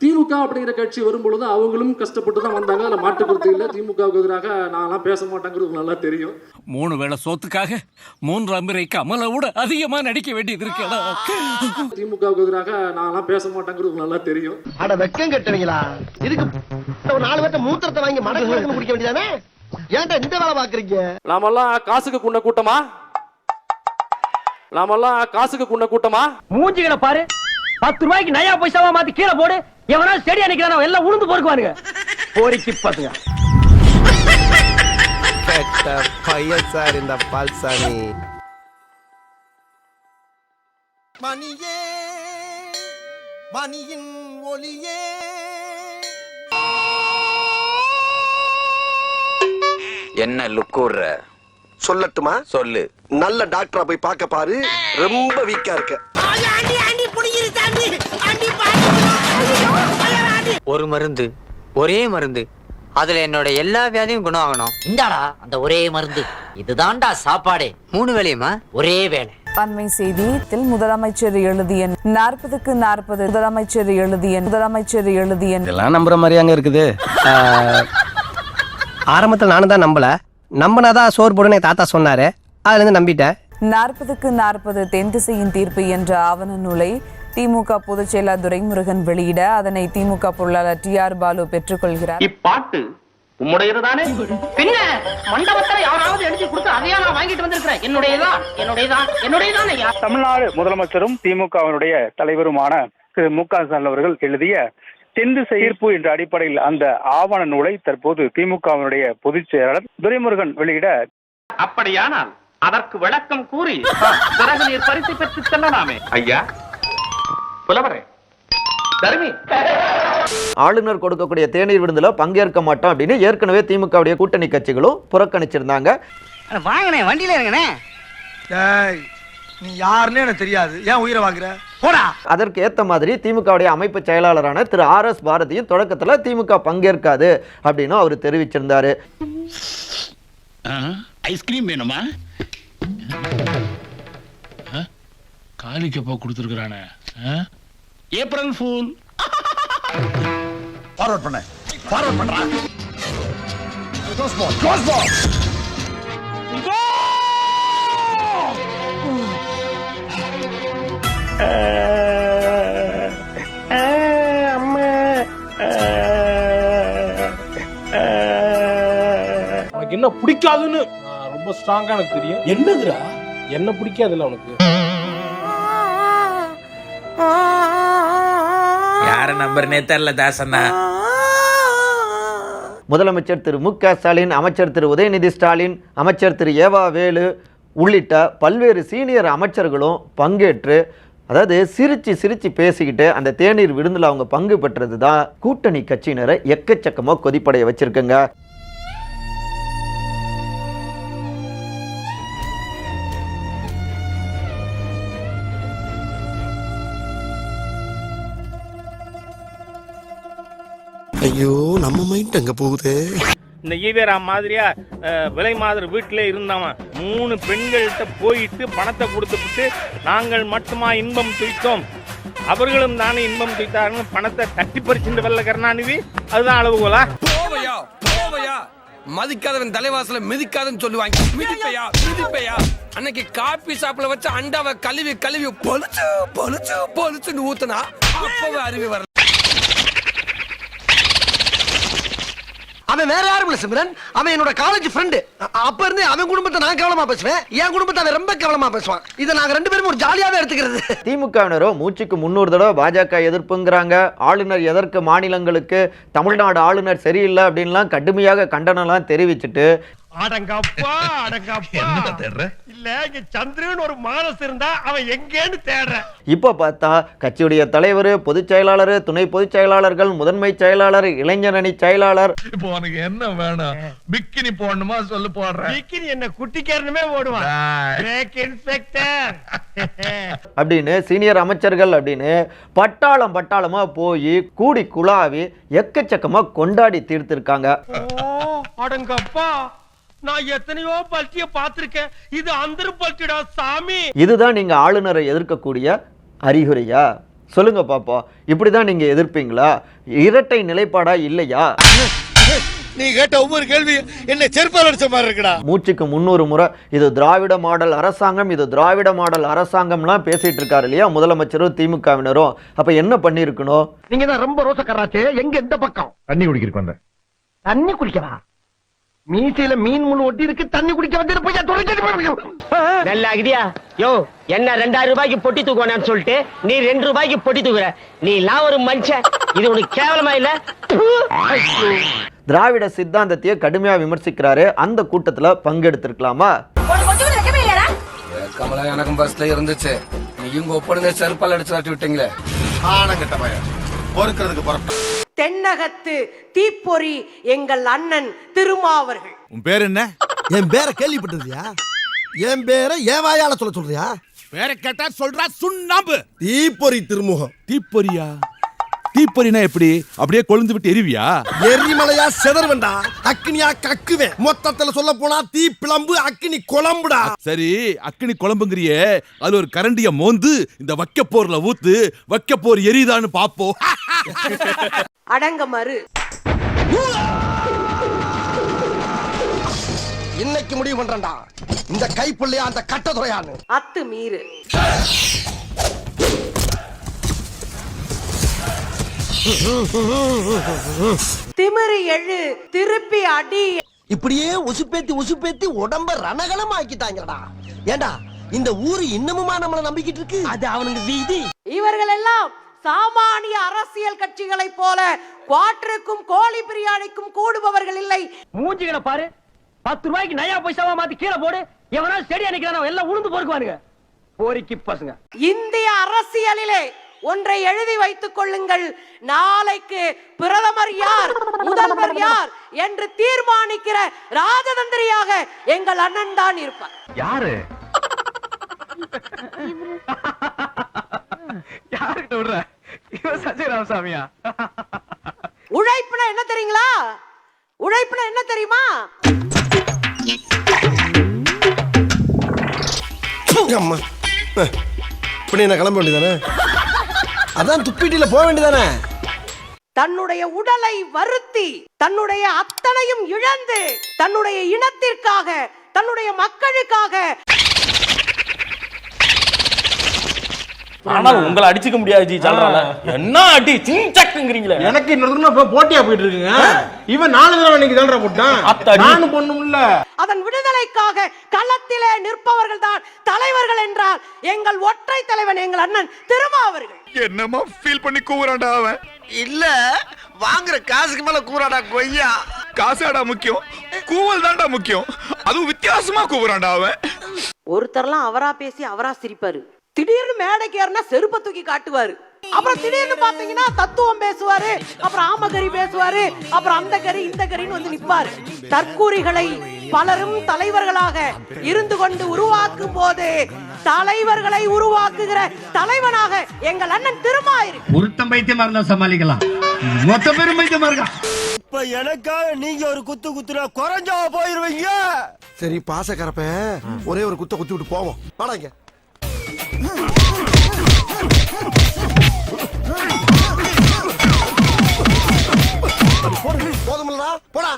திமுக அப்படிங்கிற கட்சி வரும்பொழுது அவங்களும் கஷ்டப்பட்டு தான் வந்தாங்க. அதில் மாற்றுக்கருத்து இல்லை. திமுகவுக்கு எதிராக நான்லாம் பேச மாட்டேங்கிறது நல்லா தெரியும். மூணு வேளை சோத்துக்காக மூன்றாம் முறை கமலை விட அதிகமா நடிக்க வேண்டியது இருக்கடா திமுகவுக்கு எதிராக நான்லாம் பேச மாட்டேங்கிறது நல்லா தெரியும். அட வெக்கம் கட்டுவீங்களா? இதுக்கு ஒரு நாலு பேர்த்த மூத்திரத்தை வாங்கி மடக்கு மடக்குன்னு குடிக்க வேண்டியதானே? ஏன்டா இந்த வேலை பாக்குறீங்க நாமெல்லாம் காசுக்கு குன்ன கூட்டமா? நாமெல்லாம் காசுக்கு குன்ன கூட்டமா? மூஞ்சிகளை பாரு. பத்து ரூபாய்க்கு நயா பைசாவா மாத்தி கீழே போடு. எவனா செடியா நிக்கிறானோ எல்லாம் உளுந்து பொறுக்குவானுங்க. போரிக்கு பாத்துங்க. பையன் சார் இந்த பால்சாமி மணியே மணியின் ஒளியே. என்ன லுக்கூர்ற சொல்லட்டுமா? சொல்லு. நல்ல டாக்டரா போய் பார்க்க பாரு. ரொம்ப வீக்கா இருக்க. ஒரு மருந்து ஒரே மருந்து. அதுல என்னோட எல்லா வியாதியும் குணம் ஆகணும் இந்தாடா அந்த ஒரே மருந்து. இதுதான்டா சாப்பாடே. மூணு வேலையுமா? ஒரே வேலை. அண்மை செய்தியில் முதலமைச்சர் எழுதிய நாற்பதுக்கு நாற்பது முதலமைச்சர் எழுதிய முதலமைச்சர் எழுதிய. இதெல்லாம் நம்புற மாதிரியாங்க இருக்குது. ஆரம்பத்தில் நானும் தான் நம்பல. நம்பினாதான் சோறு போடுன்னு என் தாத்தா சொன்னாரு. அதுல இருந்து நம்பிட்டேன். நாற்பதுக்கு நாற்பது தென் திசையின் தீர்ப்பு என்ற ஆவண நூலை திமுக பொதுச் செயலர் துரைமுருகன் வெளியிட அதனை திமுக பொருளாளர் டி ஆர் பாலு பெற்றுக்கொள்கிறார் இப்பாட்டு உம்முடையதுதானே? பின்ன மண்டபத்துல யாராவது எழுதி கொடுத்து அதையா நான் வாங்கிட்டு வந்திருக்கிறேன். என்னுடையதான் என்னுடையதான் என்னுடையதான் ஐயா? தமிழ்நாடு முதலமைச்சரும் திமுகவினுடைய தலைவருமான திரு மு க ஸ்டாலின் அவர்கள் எழுதிய தெந்து செயற்பு என்ற அடிப்படையில் அந்த ஆவண நூலை தற்போது திமுகவினுடைய பொதுச் செயலாளர் துரைமுருகன் வெளியிட அப்படியானால் அதற்கு விளக்கம் கூறி பிறகு நீர் பரிசு பெற்று செல்லலாமே. ஐயா புலவரே தருமி. ஆளுநர் கொடுக்கக்கூடிய தேநீர் விருந்துல பங்கேற்க மாட்டோம் அப்படின்னு ஏற்கனவே திமுகவுடைய கூட்டணி கட்சிகளும் புறக்கணிச்சிருந்தாங்க. வாங்கனே வண்டியில இருங்கனே நீ யாருன்னு எனக்கு தெரியாது. ஏன் உயிரை வாங்குற? போடா. அதற்கு ஏத்த மாதிரி திமுகவுடைய அமைப்பு செயலாளரான திரு ஆர் எஸ் பாரதியும் தொடக்கத்துல திமுக பங்கேற்காது அப்படின்னு அவர் தெரிவிச்சிருந்தாரு. ஐஸ்கிரீம் வேணுமா? காலிக்கப்பா கொடுத்துருக்குறானே. ஏப்ரல் ஃபூல் ஃபார்வர்ட் பண்ண. ஃபார்வர்ட் பண்றா. க்ளோஸ் பால் க்ளோஸ் பால் என்ன பிடிக்காதுன்னு ரொம்ப ஸ்ட்ராங்கா எனக்கு தெரியும். என்னதுடா? என்ன பிடிக்காதுல்ல உனக்கு? நம்பர்னே தெரியல தாசண்ணா. முதலமைச்சர் திரு மு க ஸ்டாலின் அமைச்சர் திரு உதயநிதி ஸ்டாலின் அமைச்சர் திரு ஏவா வேலு உள்ளிட்ட பல்வேறு சீனியர் அமைச்சர்களும் பங்கேற்று அதாவது சிரிச்சு சிரித்து பேசிக்கிட்டு அந்த தேநீர் விருந்தில் அவங்க பங்கு பெற்றது தான் கூட்டணி கட்சியினரை எக்கச்சக்கமாக கொதிப்படைய வச்சுருக்குங்க. நம்ம மைண்ட் அங்க போகுது? இந்த ஈவேரா மாதிரியா விலை மாதிரி வீட்டிலே இருந்தவன் மூணு பெண்கள்கிட்ட போயிட்டு பணத்தை கொடுத்துட்டு நாங்கள் மட்டுமா இன்பம் துய்த்தோம்? அவர்களும் தானே இன்பம் துய்த்தார்கள் பணத்தை தட்டி பறிச்சுட்டு வெள்ள கருணாநிதி? அதுதான் அளவுகோலா போவையா போவையா? மதிக்காதவன் தலைவாசல மிதிக்காதன்னு சொல்லுவாங்க. மிதிப்பையா மிதிப்பையா? அன்னைக்கு காபி ஷாப்ல வச்ச அண்டாவை கழுவி கழுவி பொலிச்சு பொலிச்சு பொலிச்சுன்னு ஊத்துனா அப்பவே அறிவு வரல. அவன் வேற யாரும் இல்ல சிம்ரன்? அவன் என்னோட காலேஜ் ஃப்ரெண்டு அப்ப இருந்து அவன் குடும்பத்தை நான் கவனமா பேசுவேன். என் குடும்பத்தை அவன் ரொம்ப கவனமா பேசுவான். இதை நாங்க ரெண்டு பேரும் ஒரு ஜாலியாவே எடுத்துக்கிறது. திமுகவினரோ மூச்சுக்கு முன்னூறு தடவை பாஜக எதிர்ப்புங்கிறாங்க. ஆளுநர் எதற்கு மாநிலங்களுக்கு தமிழ்நாடு ஆளுநர் சரியில்லை அப்படின்லாம் கடுமையாக கண்டனம்லாம் தெரிவிச்சுட்டு அடங்கப்பா அடங்கப்பா. இல்ல இங்க சந்திரன் ஒரு மானஸ் இருந்தா அவன் எங்கேன்னு தேடுறேன் இப்போ பார்த்தா கட்சியுடைய தலைவர் பொதுச் செயலாளர் துணை பொதுச் செயலாளர்கள் முதன்மை செயலாளர் இளைஞர் அணி செயலாளர். இப்போ உனக்கு என்ன வேணும்? பிக்கினி போடணுமா? சொல்லு போடுறேன் விக்கினி என்ன குட்டிக்காரனுமே ஓடுவான். அப்படின்னு சீனியர் அமைச்சர்கள் அப்படின்னு பட்டாளம் பட்டாளமா போய் கூடி குழாவி எக்கச்சக்கமா கொண்டாடி தீர்த்திருக்காங்க. அடங்கப்பா. நான் எத்தனையோ பல்ட்டிய பாத்திருக்கேன் இது அந்தர் பல்ட்டிடா சாமி. இதுதான் நீங்க ஆளுநரை எதிர்க்கக்கூடிய அறிகுறியா? சொல்லுங்க பாப்பா இப்படிதான் நீங்க எதிர்ப்பீங்களா? இரட்டை நிலைப்பாடா இல்லையா? நீ கேட்ட ஒவ்வொரு கேள்வி என்ன செருப்பால் அடிச்ச மாதிரி இருக்குடா. மூச்சுக்கு முன்னூறு முறை இது திராவிட மாடல் அரசாங்கம் இது திராவிட மாடல் அரசாங்கம்லாம் பேசிட்டு இருக்காரு இல்லையா? முதலமைச்சரும் திமுகவினரும். அப்ப என்ன பண்ணியிருக்கணும்? நீங்க தான் ரொம்ப ரோசக்காராச்சே எங்க எந்த பக்கம்? தண்ணி குடிக்கிறதுக்கு வந்தேன். தண்ணி குடிக்கவா? மீசையில மீன் முள் ஒட்டி இருக்கு தண்ணி குடிக்க வந்து போய் துறைச்சு நல்லா யோ என்ன ரெண்டாயிரம் ரூபாய்க்கு பொட்டி தூக்குவானு சொல்லிட்டு நீ ரெண்டு ரூபாய்க்கு பொட்டி தூக்குற. நீ எல்லாம் ஒரு மனுஷன். இது உனக்கு கேவலமா இல்ல? திராவிட சித்தாந்தத்தையே கடுமையா விமர்சிக்கிறாரு. அந்த கூட்டத்துல பங்கெடுத்திருக்கலாமா? கமலா எனக்கும் பஸ்ல இருந்துச்சு. நீங்க ஒப்பனுங்க செருப்பால் அடிச்சு விட்டீங்களே. ஆனங்கிட்ட பையன். பொறுக்கிறதுக்கு புறப்பட்ட தென்னகத்து தீப்பொறி எங்கள் அண்ணன் திருமாவர்கள். உன் பேர் என்ன? என் பேரை கேள்விப்பட்டிருக்கியா? என் பேரை ஏன் வாயால சொல்ல சொல்றியா? பேரை கேட்டா சொல்றா சுண்ணாம்பு. தீப்பொறி திருமுகம். தீப்பொறியா? தீப்பொறினா எப்படி? அப்படியே கொழுந்து விட்டு எரிவியா? எரிமலையா செதறுவண்டா அக்னியா கக்குவேன். மொத்தத்துல சொல்ல போனா தீ பிளம்பு அக்னி குழம்புடா. சரி அக்கினி குழம்புங்கிறியே. அதுல ஒரு கரண்டிய மோந்து இந்த வைக்க போர்ல ஊத்து வைக்க போர் எரியுதான்னு பாப்போம். அடங்க மறு. இன்னைக்கு முடிவு பண்றேன்டா. இந்த கைப்புள்ளையா அந்த கட்டதுறையான்னு அத்து மீறு. திமிரு எழு திருப்பி அடி. இப்படியே உசுப்பேத்தி உசுப்பேத்தி உடம்ப ரணகலம் ஆக்கிட்டாங்கடா ஏண்டா இந்த ஊரு இன்னமுமா நம்மள நம்பிக்கிட்டு இருக்கு? அது அவனுக்கு வீதி. இவர்கள் எல்லாம் சாமானிய அரசியல் கட்சிகளைப் போல குவாட்டருக்கும் கோழி பிரியாணிக்கும் கூடுபவர்கள் இல்லை. மூஞ்சிகளை பாரு. பத்து ரூபாய்க்கு நயா பைசாவா மாத்தி கீழே போடு. எவனா செடி அணைக்கிறான் எல்லாம் உளுந்து பொறுக்குவானுங்க. போரிக்கு பசங்க. இந்திய அரசியலிலே ஒன்றை எழுதி வைத்துக் கொள்ளுங்கள். நாளைக்கு பிரதமர் யார் முதல்வர் யார் என்று தீர்மானிக்கிற ராஜதந்திரியாக எங்கள் அண்ணன் தான் இருப்பார். யாரு? யாருக்கிட்ட விடுற? இவன் சஞ்சய் ராமசாமியா? உழைப்புனா என்ன தெரியுங்களா? உழைப்புனா என்ன தெரியுமா? அம்மா. இப்படி என்ன கிளம்ப வேண்டியதானே அதான் துப்பிட்டில போக வேண்டியதானே? தன்னுடைய உடலை வருத்தி தன்னுடைய அத்தனையும் இழந்து தன்னுடைய இனத்திற்காக தன்னுடைய மக்களுக்காக. ஆனா உங்களை அடிச்சுக்க முடியாது ஜி சொல்றாங்க என்ன அடி சிங்சக்குங்கிறீங்களே எனக்கு இன்னொரு போட்டியா போயிட்டு இருக்குங்க இவன் நாலு தடவை இன்னைக்கு தான்டா போட்டான். நானும் பொண்ணும்ல அதன் விடுதலைக்காக களத்திலே நிற்பவர்கள் தான் தலைவர்கள் என்றால் எங்கள் ஒற்றை தலைவன் எங்கள் அண்ணன் திருமாவர்கள். என்னமா ஃபீல் பண்ணி கூவுறான்டா அவன். இல்ல வாங்குற காசுக்கு மேல கூறாடா கொய்யா. காசாடா முக்கியம். கூவல் தான்டா முக்கியம். அதுவும் வித்தியாசமா கூவுறான்டா அவன். ஒருத்தர்லாம் அவரா பேசி அவரா சிரிப்பாரு. திடீர்னு மேடைக்கு ஏறினா செருப்பை தூக்கி காட்டுவாரு. அப்புறம் திடீர்னு பாத்தீங்கன்னா தத்துவம் பேசுவாரு அப்புறம் ஆமகரி பேசுவாரு அப்புறம் அந்த கறி இந்த கறின்னு வந்து நிப்பாரு. தற்கூரிகளை பலரும் தலைவர்களாக இருந்து கொண்டு உருவாக்கும் போது தலைவர்களை உருவாக்குகிற தலைவனாக எங்கள் அண்ணன் திருமாயிரு. ஒருத்தன் பைத்தியமா இருந்தா சமாளிக்கலாம். மொத்த பேரும் பைத்தியமா இருக்கா இப்ப எனக்காக நீங்க ஒரு குத்து குத்துனா குறைஞ்சா போயிருவீங்க. சரி பாச கரப்ப. ஒரே ஒரு குத்த குத்தி விட்டு போவோம். வாடாங்க போதுமில்லடா. போடா.